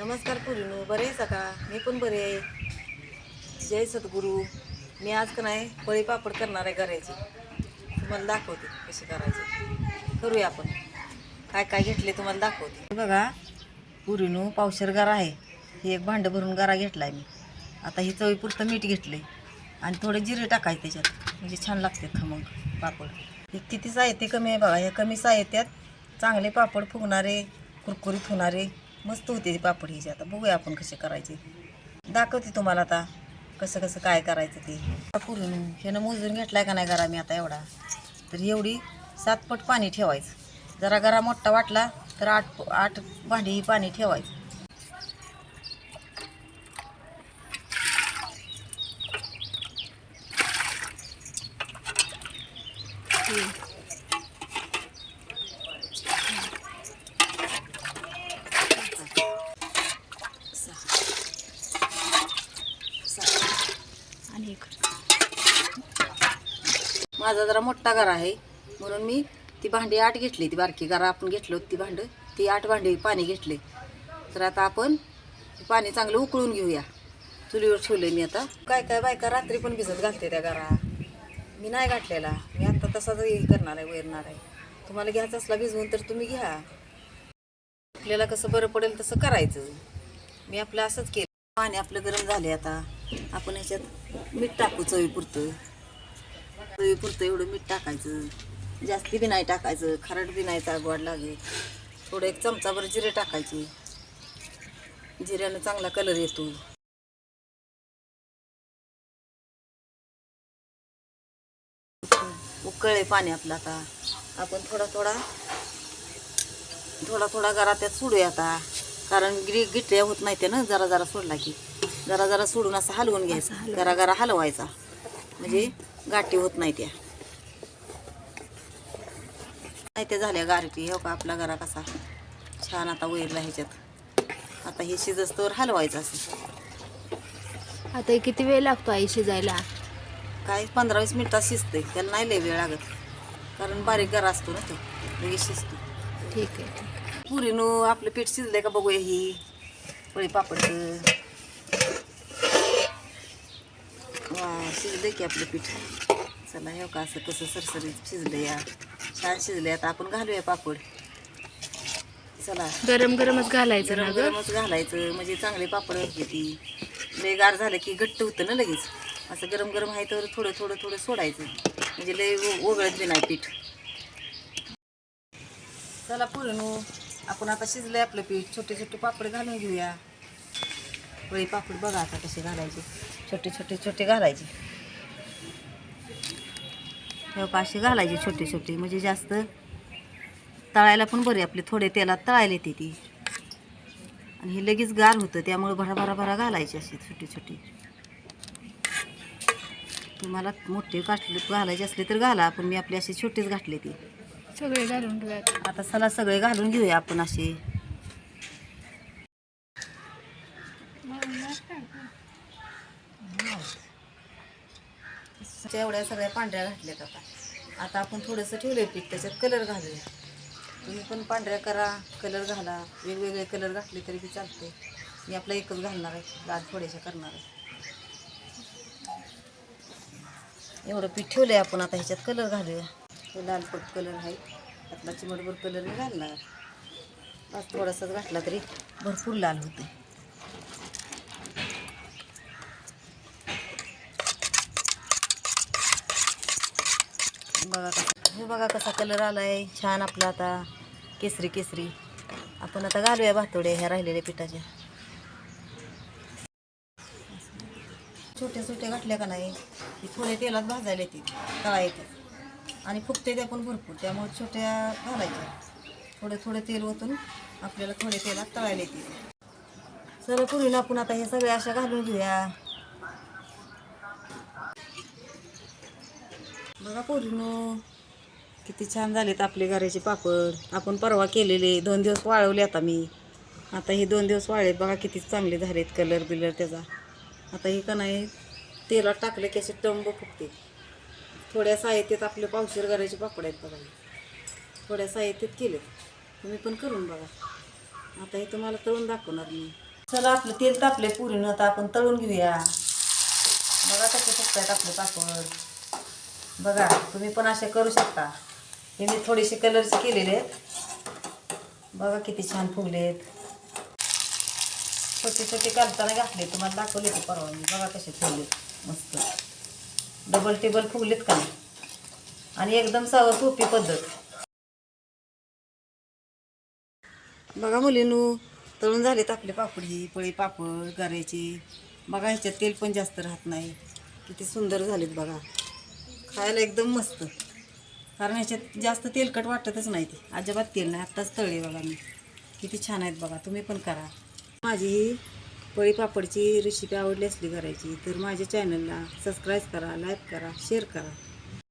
नमस्कार पुरीनो बरे आहे का? मी पण बरे आहे. जय सद्गुरू. मी आज का नाही पळी पापड करणार आहे करायची तुम्हाला दाखवते कसे करायचे. करूया आपण. काय काय घेतले तुम्हाला दाखवते. बघा पुरीनो पावशर गारा आहे. हे एक भांडं भरून गारा घेतला आहे मी. आता ही चवीपुरतं मीठ घेतलं आहे आणि थोडे जिरे टाकायचे त्याच्यात. म्हणजे छान लागते खमंग पापड. हे किती साहित्य कमी आहे बघा. हे कमी साहित्यात चांगले पापड फुगणारे कुरकुरीत होणारे. मस्त होते ते पापड ह्याचे आता बघूया आपण कसे करायचे. दाखवते तुम्हाला आता कसं कसं काय करायचं ते. पुरून ह्यानं मोजून घेतलाय का नाही गरा मी आता एवढा. तर एवढी सातपट पाणी ठेवायचं. जरा गरा मोठा वाटला तर आठ आठ भांडी पाणी ठेवायचं. आणि एक माझा जरा मोठा गारा आहे. म्हणून मी ती भांडी आठ घेतली ती बारकी गारा आपण घेतलं ती भांडं. ती आठ भांडी पाणी घेतले. तर आता आपण पाणी चांगलं उकळून घेऊया. चुलीवर ठेवले मी आता. काय काय बायका रात्री पण भिजत घालते त्या घरा. मी नाही घातलेला. मी आता तसाच हे करणार आहे वैरणार आहे. तुम्हाला घ्यायचं असला भिजवून तर तुम्ही घ्या. आपल्याला कसं बरं पडेल तसं करायचं. मी आपलं असंच केलं. पाणी आपलं गरम झाले आता. आपण ह्याच्यात मीठ टाकू चवीपुरतं चवीपुरतं एवढं मीठ टाकायचं. जास्ती बी नाही टाकायचं खारट बी नाही गोड लागेल. थोडं एक चमचाभर जिरे टाकायचे. जिऱ्यानं चांगला कलर येतो. उकळे पाणी आपलं आता. आपण थोडा थोडा थोडा थोडा घरात त्यात सोडूया आता. कारण गिरी गिटऱ्या होत नाही ते ना जरा जरा सोडला की. जरा जरा सोडून असं हलवून घ्यायचं. गरा गरा हलवायचा. म्हणजे गाठी होत नाही त्या. नाही त्या झाल्या गारटी हो का? आपला गरा कसा छान आता वैरला ह्याच्यात. आता हे शिजस्तवर हलवायचं असं. आता हे किती वेळ लागतो आई शिजायला? काय? पंधरा वीस मिनिटात शिजते त्याला नाही लय वेळ लागत. कारण बारीक गरा असतो ना तो. लगेच शिजतो. ठीक आहे ठीक आहे. पुरीनो आपलं पीठ शिजलंय का बघूया ही. पळी पापडचं. वा शिजलंय की आपलं पीठ. चला हे का असं कसं सरसरीत शिजलं या छान शिजलंय. आता आपण घालूया पापड. चला. गरम गरमच घालायचं ना गरम ग? गरमच घालायचं. म्हणजे चांगले पापड होते ती. लय गार झालं की घट्ट होतं ना लगेच. असं गरम गरम आहे तर थोडं थोडं थोडं सोडायचं. म्हणजे लय ओ- ओघळत बी नाही पीठ. चला पुरणू आपण आता शिजलंय आपलं पीठ. छोटे छोटे पापड घालून घेऊया. वळी पापड बघा आता कसे घालायचे. छोटे छोटे छोटे घालायचे. हे बघा असे घालायचे छोटे छोटे म्हणजे जास्त तळायला पण बरे आपले थोडे तेलात तळायला येते ती. आणि हे लगेच गार होतं त्यामुळे भरा भरा भरा घालायचे असे छोटे छोटे. तुम्हाला मोठे घातले घालायचे असले तर घाला पण मी आपले असे छोटेच घातले ते. सगळे घालून आता चला सगळे घालून घेऊया आपण असे. एवढ्या सगळ्या पांढऱ्या घातल्यात आता. आता आपण थोडंसं ठेवलं पीठ त्याच्यात कलर घालूया. तुम्ही पण पांढऱ्या करा कलर घाला. वेगवेगळे कलर घातले तरी बी चालते. मी आपला एकच घालणार आहे लाल थोड्याशा करणार आहे. एवढं पीठ ठेवलं आहे आपण आता ह्याच्यात कलर घालूया. हे लाल पट कलर आहे. त्यातला चिमटभर कलर मी घालणार थोडासाच घातला तरी भरपूर लाल होते बघा कसा कलर आला आहे कलर आलाय. छान आपला आता केसरी केसरी. आपण आता घालूया भातोड्या ह्या राहिलेल्या पिठाच्या. छोट्या छोट्या घातल्या का नाही ती थोड्या तेलात भाजायला येते तळा येते आणि फुगते त्या पण भरपूर त्यामुळे छोट्या घालायच्या. थोडे थोडे तेल ओतून आपल्याला थोडे तेलात तळायला येते चला पुरीला आपण आता हे सगळे अशा घालून घेऊया. बघा पूर्ण किती छान झालेत आपले घराचे पापड. आपण परवा केलेले दोन दिवस वाळवले आता मी. आता हे दोन दिवस वाळले बघा किती चांगले झालेत कलर बिलर त्याचा. आता हे का नाही तेलात टाकले की असे टंब फुगते. थोड्या साहित्यात आपले पावशेर घराचे पापड आहेत बघा थोड्या साहित्यात केले तुम्ही पण करून बघा. आता हे तुम्हाला तळून दाखवणार मी. चला आपलं तेल तापले पुरीनं. आता आपण तळून घेऊया. बघा कसे फुकतायत आपले पापड. बघा तुम्ही पण असे करू शकता. हे मी थोडेसे कलरचे केलेले आहेत. बघा किती छान फुगले आहेत. छोटे छोटे कालताना घातले तुम्हाला दाखवले ते परवा मी बघा कसे फुगले मस्त. डबल टेबल फुगलेत का आणि एकदम सव सोपी पद्धत. बघा मुलीनू तळून झालेत आपले पापडी पळी पापड करायचे बघा ह्याच्यात तेल पण जास्त राहत नाही. किती सुंदर झालेत बघा. खायला एकदम मस्त. कारण ह्याच्यात जास्त तेलकट वाटतच नाही ते. अजिबात तेल नाही. आत्ताच तळले बघा मी. किती छान आहेत बघा. तुम्ही पण करा. माझी ही पळी पापडची रेसिपी आवडली असली करायची तर माझ्या चॅनलला सबस्क्राईब करा लाईक करा शेअर करा.